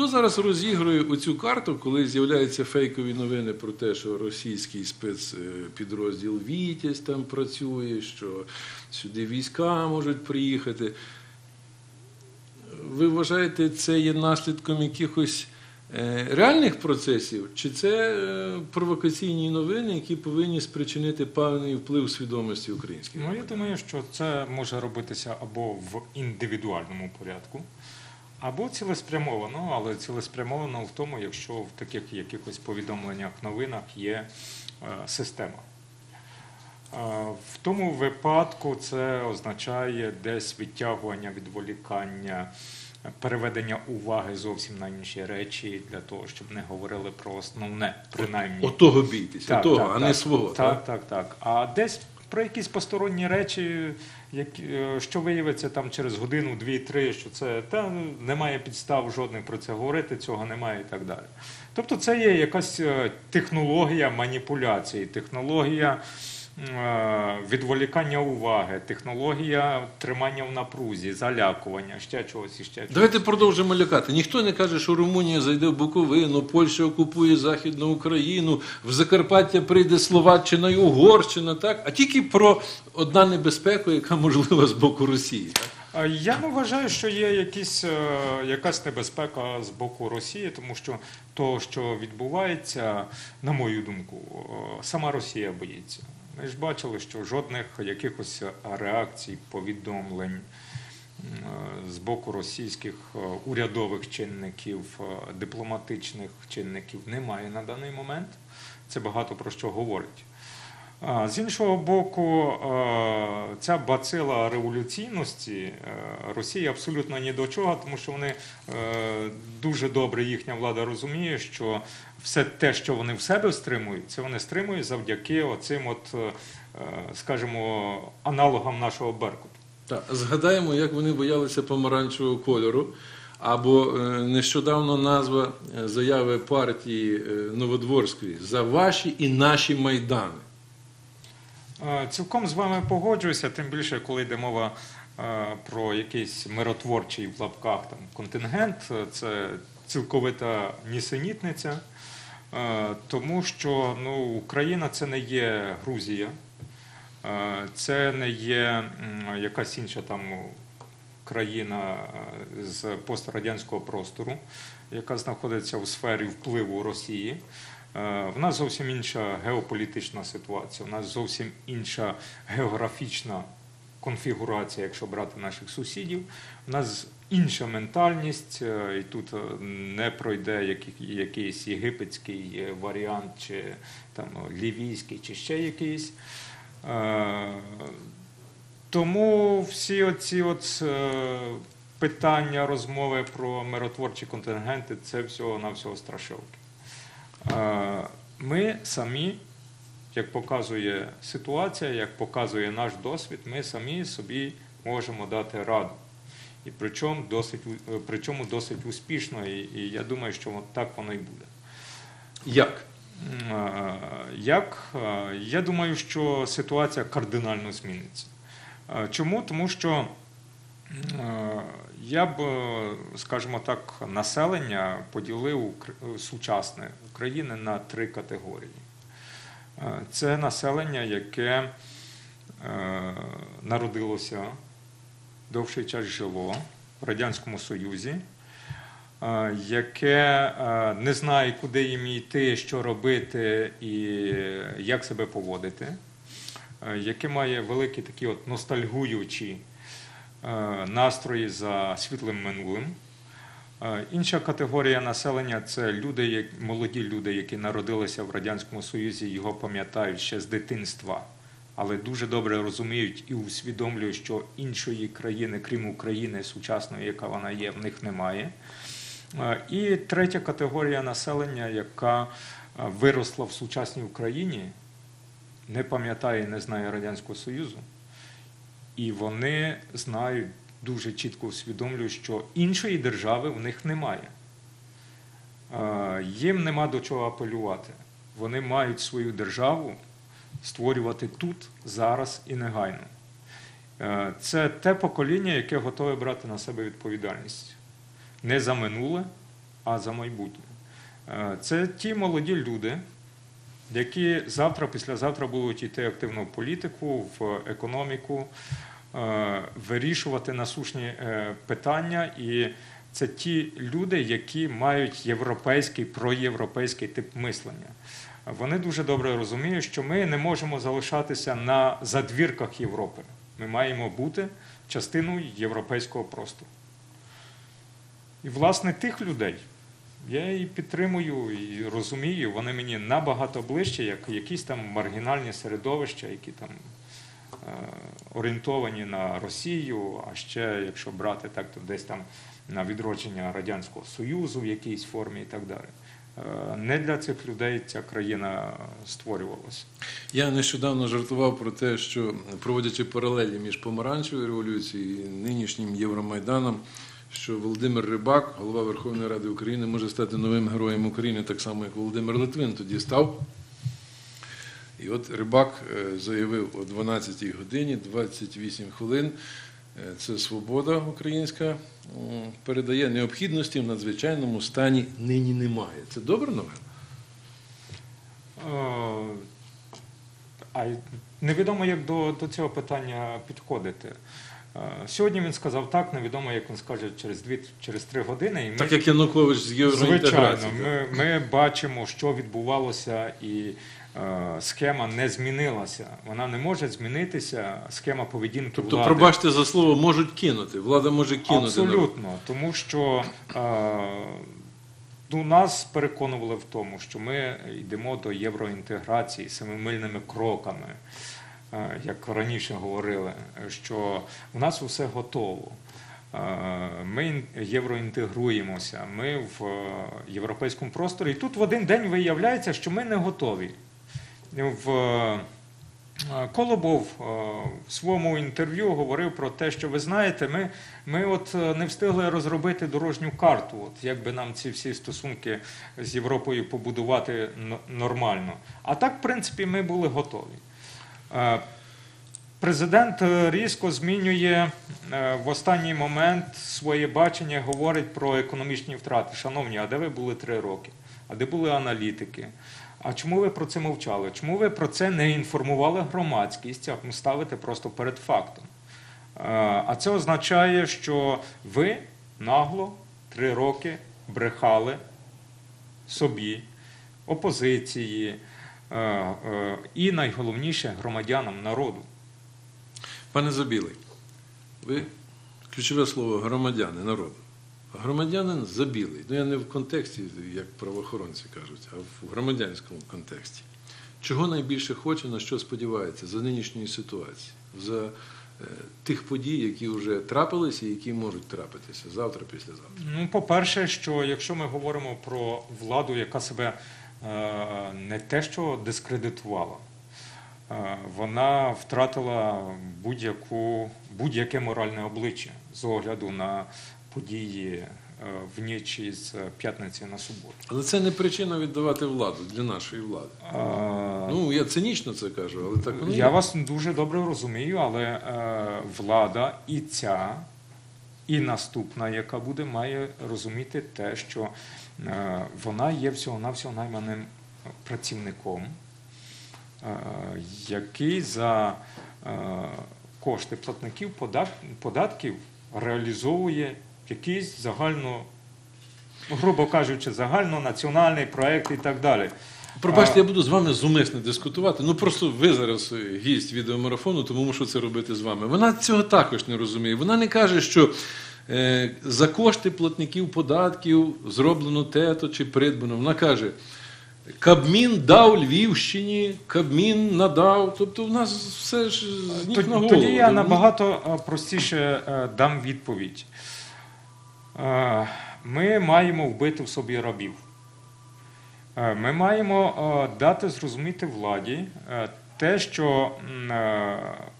Хто зараз розігрує оцю карту, коли з'являються фейкові новини про те, що російський спецпідрозділ Вітязь там працює, що сюди війська можуть приїхати? Ви вважаєте, це є наслідком якихось е, реальних процесів, чи це е, провокаційні новини, які повинні спричинити певний вплив свідомості українських? Ну, я думаю, що це може робитися або в індивідуальному порядку, або цілеспрямовано, але цілеспрямовано в тому, якщо в таких якихось повідомленнях, новинах є е, система. Е, В тому випадку це означає десь відтягування, відволікання, переведення уваги зовсім на інші речі для того, щоб не говорили про основне, принаймні. Отого бійтеся, отого, а не свого. Так, так, так. А десь про якісь посторонні речі, які, е, що виявиться там через годину, дві, три, що це та ну, немає підстав жодних про це говорити, цього немає і так далі. Тобто це є якась е, технологія маніпуляції, технологія відволікання уваги, технологія тримання в напрузі, залякування, ще чогось і ще чогось. Давайте продовжимо лякати. Ніхто не каже, що Румунія зайде в Буковину, Польща окупує Західну Україну, в Закарпаття прийде Словаччина і Угорщина, так? А тільки про одна небезпека, яка можлива з боку Росії. Так? Я не вважаю, що є якісь, е, якась небезпека з боку Росії, тому що то, що відбувається, на мою думку, е, сама Росія боїться. Ми ж бачили, що жодних якихось реакцій, повідомлень е, з боку російських е, урядових чинників, е, дипломатичних чинників немає на даний момент. Це багато про що говорить. З іншого боку, ця бацила революційності е, Росії абсолютно ні до чого, тому що вони е, дуже добре їхня влада розуміє, що все те, що вони в себе стримують, це вони стримують завдяки оцим, от, е, скажімо, аналогам нашого Беркуту. Так, згадаємо, як вони боялися помаранчевого кольору. Або нещодавно назва заяви партії Новодворської за ваші і наші майдани. Цілком з вами погоджуюся, тим більше, коли йде мова про якийсь миротворчий в лапках там, контингент, це цілковита нісенітниця, тому що ну, Україна це не є Грузія, це не є якась інша там країна з пострадянського простору, яка знаходиться у сфері впливу Росії. Е, В нас зовсім інша геополітична ситуація, у нас зовсім інша географічна конфігурація, якщо брати наших сусідів. У нас інша ментальність, е, і тут е, не пройде якийсь єгипетський варіант, чи там лівійський, чи ще якийсь. Тому всі оці от питання, розмови про миротворчі контингенти це всього на всього страшилки. Е, Ми самі, як показує ситуація, як показує наш досвід, ми самі собі можемо дати раду. І причому досить, е, причому досить успішно, і, і я думаю, що от так воно і буде. Як? Е, Як? Е, Я думаю, що ситуація кардинально зміниться. Е, Чому? Тому що е, я б, е, скажімо так, населення поділив сучасне України на три категорії. Е, Це населення, яке е, народилося, довший час жило в Радянському Союзі, е, яке не знає, куди їм йти, що робити і як себе поводити, яке має великі такі от ностальгуючі настрої за світлим минулим. Інша категорія населення це люди, молоді люди, які народилися в Радянському Союзі, його пам'ятають ще з дитинства, але дуже добре розуміють і усвідомлюють, що іншої країни, крім України, сучасної, яка вона є, в них немає. І третя категорія населення, яка виросла в сучасній Україні, не пам'ятає і не знає Радянського Союзу, і вони знають, дуже чітко усвідомлюють, що іншої держави в них немає. Їм нема до чого апелювати. Вони мають свою державу створювати тут, зараз і негайно. Це те покоління, яке готове брати на себе відповідальність не за минуле, а за майбутнє. Це ті молоді люди, які завтра, післязавтра будуть йти активно в політику, в економіку, вирішувати насущні е, питання. І це ті люди, які мають європейський, проєвропейський тип мислення. Вони дуже добре розуміють, що ми не можемо залишатися на задвірках Європи. Ми маємо бути частиною європейського простору. І, власне, тих людей я і підтримую, і розумію, вони мені набагато ближче, як якісь там маргінальні середовища, які там е, орієнтовані на Росію, а ще, якщо брати так, то десь там на відродження Радянського Союзу в якійсь формі і так далі. Е, Не для цих людей ця країна створювалася. Я нещодавно жартував про те, що проводячи паралелі між помаранчевою революцією і нинішнім Євромайданом, що Володимир Рибак, голова Верховної Ради України, може стати новим героєм України, так само як Володимир Литвин тоді став. І от Рибак е, заявив о 12 годині 28 хвилин. е, Це свобода українська передає необхідності в надзвичайному стані нині немає. Це добра новина? Е, А невідомо, як до, до цього питання підходити. Сьогодні він сказав так, невідомо, як він скаже через дві через три години. І ми, Так як Янукович з звичайно, ми, ми бачимо, що відбувалося, і схема не змінилася. Вона не може змінитися, схема поведінки Тобто, влади. пробачте за слово, можуть кинути. Влада може кинути. Абсолютно, тому що е, ну, нас переконували в тому, що ми йдемо до євроінтеграції семимильними кроками, е, як раніше говорили, що в нас усе готово. Е, Ми євроінтегруємося, ми в е, європейському просторі. І тут в один день виявляється, що ми не готові. В е, Колобов е, в своєму інтерв'ю говорив про те, що ви знаєте, ми, ми от е, не встигли розробити дорожню карту, от як би нам ці всі стосунки з Європою побудувати нормально. А так, в принципі, ми були готові. Президент різко змінює в останній момент своє бачення, говорить про економічні втрати. Шановні, а де ви були три роки? А де були аналітики? А чому ви про це мовчали? Чому ви про це не інформували громадськість, а ставите просто перед фактом? Е, А це означає, що ви нагло три роки брехали собі, опозиції е, е, і найголовніше громадянам народу. Пане Забілий, ви ключове слово громадяни народу. Громадянин забілий. Ну я не в контексті, як правоохоронці кажуть, а в громадянському контексті. Чого найбільше хоче, на що сподівається за нинішньої ситуації, за е, тих подій, які вже трапилися і які можуть трапитися завтра, післязавтра. Ну, по-перше, що якщо ми говоримо про владу, яка себе е, не те, що дискредитувала, е, вона втратила будь-яку, будь-яке моральне обличчя з огляду на події е, в ніч із п'ятниці на суботу. Але це не причина віддавати владу для нашої влади. Е, Ну, я цинічно це кажу, але так воно Я є. вас дуже добре розумію, але е, влада і ця, і наступна, яка буде, має розуміти те, що е, вона є всього-навсього найманим працівником, який за кошти платників податків реалізовує якийсь загально, ну, грубо кажучи, загальнонаціональний проект і так далі. Пробачте, я буду з вами зумисно дискутувати. Ну просто ви зараз е, гість відеомарафону, тому мушу це робити з вами. Вона цього також не розуміє. Вона не каже, що е, за кошти платників податків зроблено те-то чи придбано. Вона каже. Кабмін дав Львівщині, Кабмін надав. Тобто в нас все ж з ніг на голову. тоді я набагато е, простіше е, дам відповідь. Е, Ми маємо вбити в собі рабів. Е, Ми маємо е, дати зрозуміти владі те, що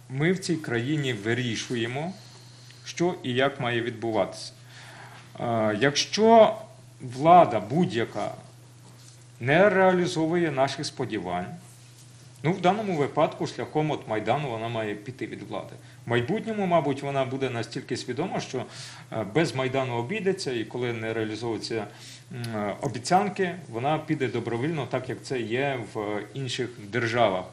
ми в цій країні вирішуємо, що і як має відбуватися. Якщо влада будь-яка не реалізовує наших сподівань, Ну, в даному випадку, шляхом от Майдану вона має піти від влади. Майбутньому, мабуть, вона буде настільки свідома, що е, без Майдану обійдеться, і коли не реалізовуються обіцянки, вона піде добровільно, так як це є в інших державах.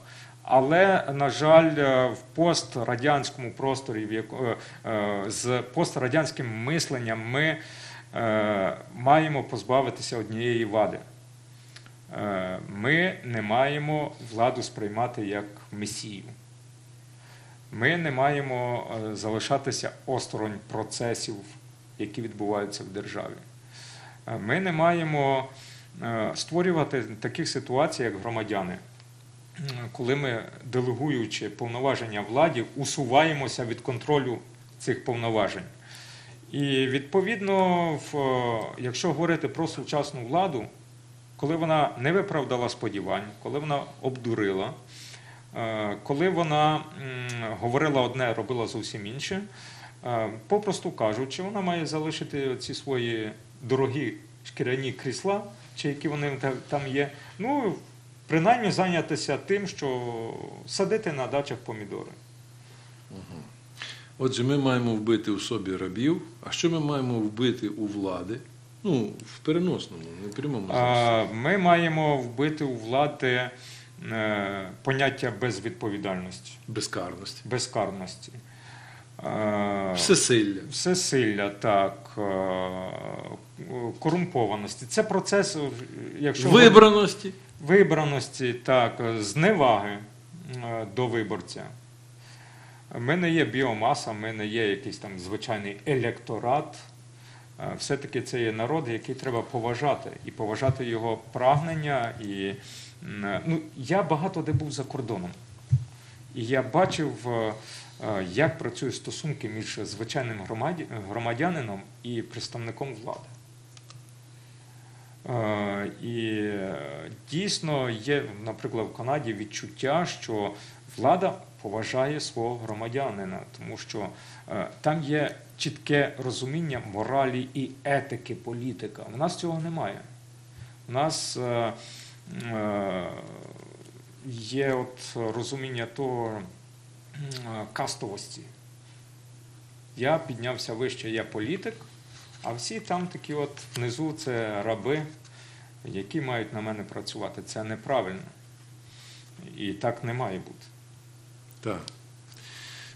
Але, на жаль, е, в пострадянському просторі, в яко- е, е, з пострадянським мисленням ми е, маємо позбавитися однієї вади. Е, Ми не маємо владу сприймати як месію. Ми не маємо е, залишатися осторонь процесів, які відбуваються в державі. Е, Ми не маємо е, створювати таких ситуацій, як громадяни, коли ми, делегуючи повноваження владі, усуваємося від контролю цих повноважень. І відповідно, якщо говорити про сучасну владу, коли вона не виправдала сподівань, коли вона обдурила, коли вона говорила одне, робила зовсім інше, е, попросту кажучи, вона має залишити ці свої дорогі шкіряні крісла, чи які вони там є. Ну, принаймні зайнятися тим, що садити на дачах помідори. Отже, ми маємо вбити у собі рабів. А що ми маємо вбити у влади? Ну, в переносному, не в прямому. Ми маємо вбити у влади е, поняття безвідповідальності, Безкарності. безкарності. Е, Всесилля. Всесилля, так, е, корумпованості. Це процес, е, якщо Вибраності. вибраності, так, зневаги е, до виборця. Ми не є біомаса, ми не є якийсь там звичайний електорат. Все-таки це є народ, який треба поважати, і поважати його прагнення. І, ну, я багато де був за кордоном. І я бачив, е, е, як працюють стосунки між звичайним громадянином і представником влади. Е, І дійсно є, наприклад, в Канаді відчуття, що влада поважає свого громадянина, тому що е, там є чітке розуміння моралі і етики політика. У нас цього немає. У нас е, е, є от розуміння того кастовості. Я піднявся вище, я політик, а всі там такі от внизу це раби, які мають на мене працювати. Це неправильно. І так не має бути. Так.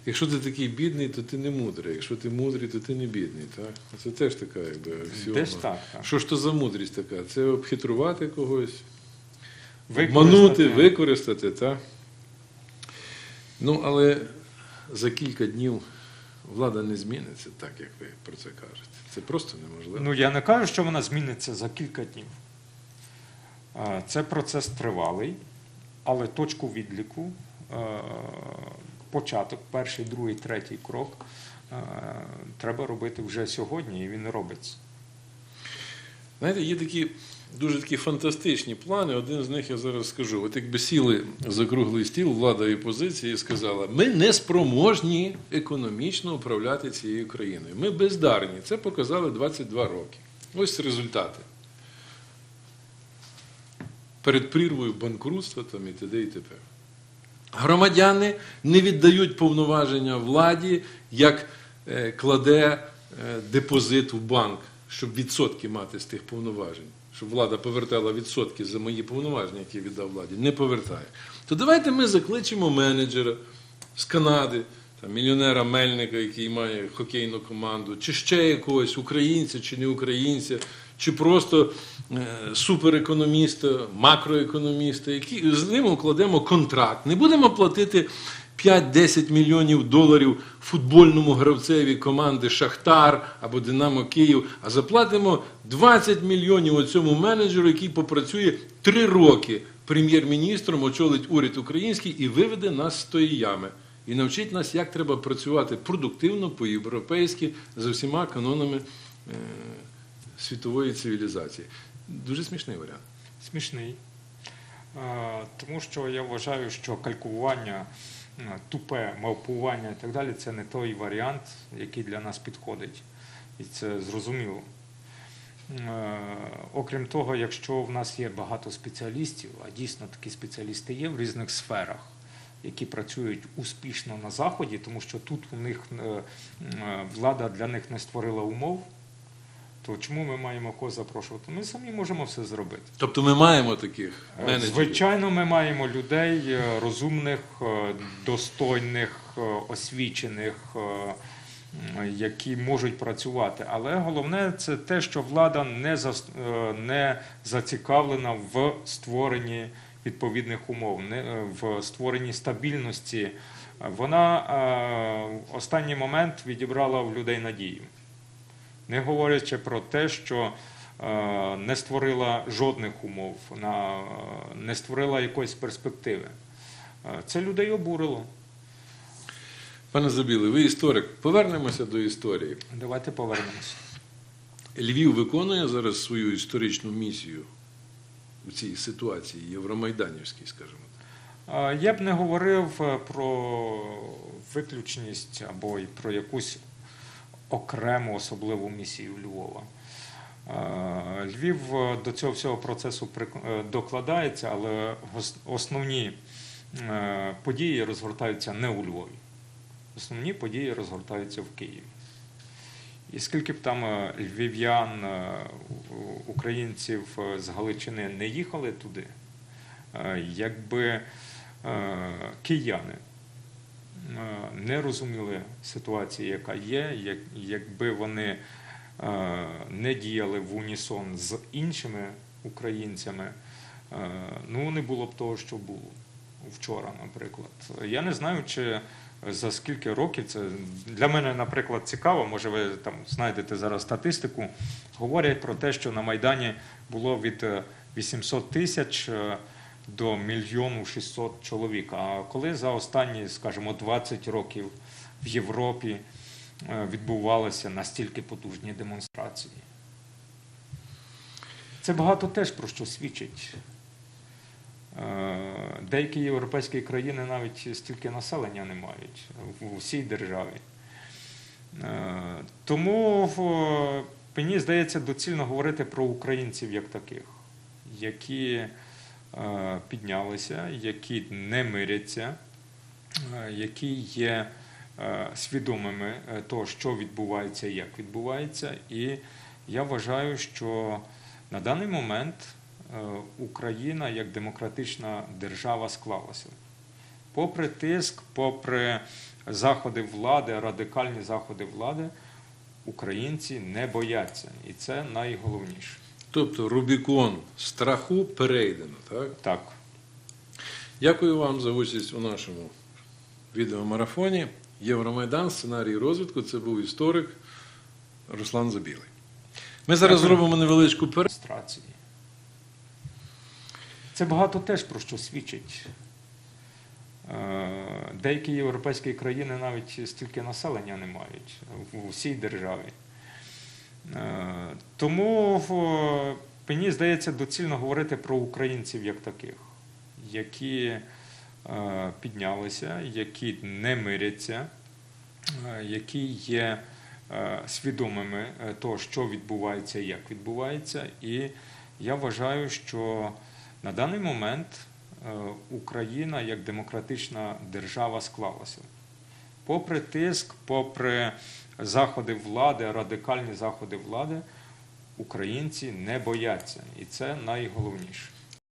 Якщо ти такий бідний, то ти не мудрий. Якщо ти мудрий, то ти не бідний. Так? Це теж така, якби. Десь так. так. Що ж то за мудрість така? Це обхитрувати когось, Використати- обманути, використати, так? Ну, але за кілька днів влада не зміниться, так як ви про це кажете. Це просто неможливо. Ну, я не кажу, що вона зміниться за кілька днів. Це процес тривалий, але точку відліку, початок, перший, другий, третій крок е, треба робити вже сьогодні, і він робиться. Знаєте, є такі дуже такі фантастичні плани. Один з них я зараз скажу. От якби сіли за круглий стіл влада і опозиція і сказала, ми не спроможні економічно управляти цією країною. Ми бездарні. Це показали 22 роки. Ось результати. Перед прірвою банкрутства там і т.д. і т.п. Громадяни не віддають повноваження владі, як е, кладе е, депозит в банк, щоб відсотки мати з тих повноважень, щоб влада повертала відсотки за мої повноваження, які віддав владі, не повертає. То давайте ми закличемо менеджера з Канади, там, мільйонера Мельника, який має хокейну команду, чи ще якогось українця, чи не українця, чи просто е, суперекономіста, макроекономіста, які з ним укладемо контракт. Не будемо платити 5-10 мільйонів доларів футбольному гравцеві команди Шахтар або Динамо Київ, а заплатимо 20 мільйонів оцьому менеджеру, який попрацює 3 роки прем'єр-міністром, очолить уряд український і виведе нас з тої ями. І навчить нас, як треба працювати продуктивно, по-європейськи, за всіма канонами е, світової цивілізації. Дуже смішний варіант. Смішний. Е, Тому що я вважаю, що калькулювання, е, тупе мавпування і так далі це не той варіант, який для нас підходить. І це зрозуміло. Е, Окрім того, якщо в нас є багато спеціалістів, а дійсно такі спеціалісти є в різних сферах, які працюють успішно на Заході, тому що тут у них влада для них не створила умов, то чому ми маємо кого запрошувати? Ми самі можемо все зробити. Тобто ми маємо таких Е, менеджерів. Звичайно, ми маємо людей е, розумних, е, достойних, освічених, які можуть працювати. Але головне це те, що влада не, е, не зацікавлена в створенні відповідних умов, не в створенні стабільності. Вона в останній момент відібрала в людей надію не говорячи про те, що е, не створила жодних умов, е, не створила якоїсь перспективи. Е, Це людей обурило. Пане Забілий, ви історик. Повернемося до історії. Давайте повернемося. Львів виконує зараз свою історичну місію у цій ситуації євромайданівській, скажімо так. Я б не говорив про виключність або про якусь окрему особливу місію Львова. Е, Львів е, до цього всього процесу е, докладається, але основні події розгортаються не у Львові. Основні події розгортаються в Києві. І скільки б там львів'ян, українців з Галичини не їхали туди, якби кияни не розуміли ситуації, яка є, якби вони е, не діяли в унісон з іншими українцями, е, ну не було б того, що було вчора, наприклад. Я не знаю, чи за скільки років це для мене, наприклад, цікаво. Може, ви там знайдете зараз статистику. Говорять про те, що на Майдані було від е, 800 тисяч е, до мільйону 600 чоловік. А коли за останні, скажімо, 20 років в Європі е, відбувалися настільки потужні демонстрації? Це багато теж про що свідчить. Е, Деякі європейські країни навіть стільки населення не мають в усій державі. Е, Тому мені здається доцільно говорити про українців як таких, які піднялися, які не миряться, е, які є е, свідомими е, того, що відбувається і як відбувається. І я вважаю, що на даний момент е, Україна як демократична держава склалася. Попри тиск, попри заходи влади, радикальні заходи влади, українці не бояться. І це найголовніше. Тобто Рубікон страху перейдено, так? Так. Дякую вам за участь у нашому відеомарафоні. Євромайдан, сценарій розвитку. Це був історик Руслан Забілий. Ми зараз Дякую. зробимо невеличку перерву. Це багато теж про що свідчить. Е, Деякі європейські країни навіть стільки населення не мають в усій державі. Тому мені здається доцільно говорити про українців як таких, які е, піднялися, які не миряться, е, які є е, свідомими того, що відбувається і як відбувається. І я вважаю, що на даний момент Україна як демократична держава склалася. Попри тиск, попри заходи влади, радикальні заходи влади, українці не бояться. І це найголовніше.